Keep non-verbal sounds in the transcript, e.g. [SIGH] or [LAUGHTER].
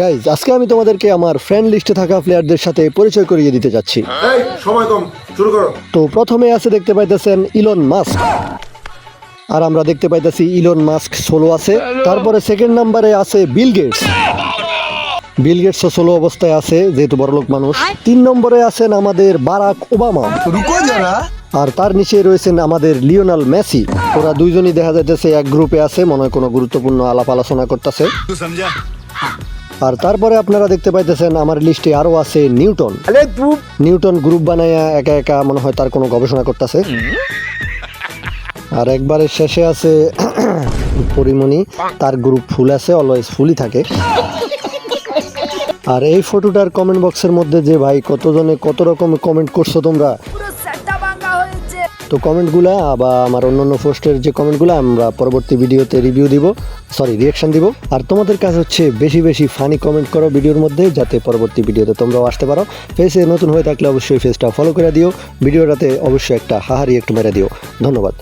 Guys আজকে আমি তোমাদেরকে আমার ফ্রেন্ড লিস্টে থাকা প্লেয়ারদের সাথে পরিচয় করিয়ে দিতে যাচ্ছি। সময় কম শুরু করো। তো প্রথমে আছে দেখতে পাইতেছেন ইলন মাস্ক আর আমরা দেখতে পাইতেছি ইলন মাস্ক সোলো আছে। তারপরে সেকেন্ড নাম্বারে আছে Bill Gates Bill Gates solo অবস্থায় আছে যেহেতু বড়লোক মানুষ। তিন নম্বরে আছেন আমাদের বারাক ওবামা আর তার নিচে রয়েছেন আমাদের লিওনাল মেসি ওরা দুইজনই দেখা যাইতেছে এক গ্রুপে আছে মনে হয় কোনো গুরুত্বপূর্ণ আলাপ আলোচনা করতেছে আর তারপরে আপনারা দেখতে পাইতেছেন আমার লিস্টে আরও আছে নিউটন। নিউটন গ্রুপ বানাইয়া একা একা মনে হয় তার কোনো গবেষণা করতেছে। আর একবারে শেষে আছে [COUGHS] পরিমণি তার গ্রুপ ফুল আছে অলওয়েজ ফুলই থাকে। আর এই ফটোটার কমেন্ট বক্সের মধ্যে যে ভাই কতজনে কত রকম কমেন্ট করছ তোমরা তো কমেন্টগুলা বা আমার অন্য অন্য পোস্টের যে কমেন্টগুলো আমরা পরবর্তী ভিডিওতে রিভিউ দিব সরি রিয়াকশান দিব। আর তোমাদের কাছে হচ্ছে বেশি বেশি ফানি কমেন্ট করো ভিডিওর মধ্যে যাতে পরবর্তী ভিডিওতে তোমরাও আসতে পারো। ফেসে নতুন হয়ে থাকলে অবশ্যই ফেসটা ফলো করে দিও। ভিডিওটাতে অবশ্যই একটা হাহারি একটু মেরে দিও। ধন্যবাদ।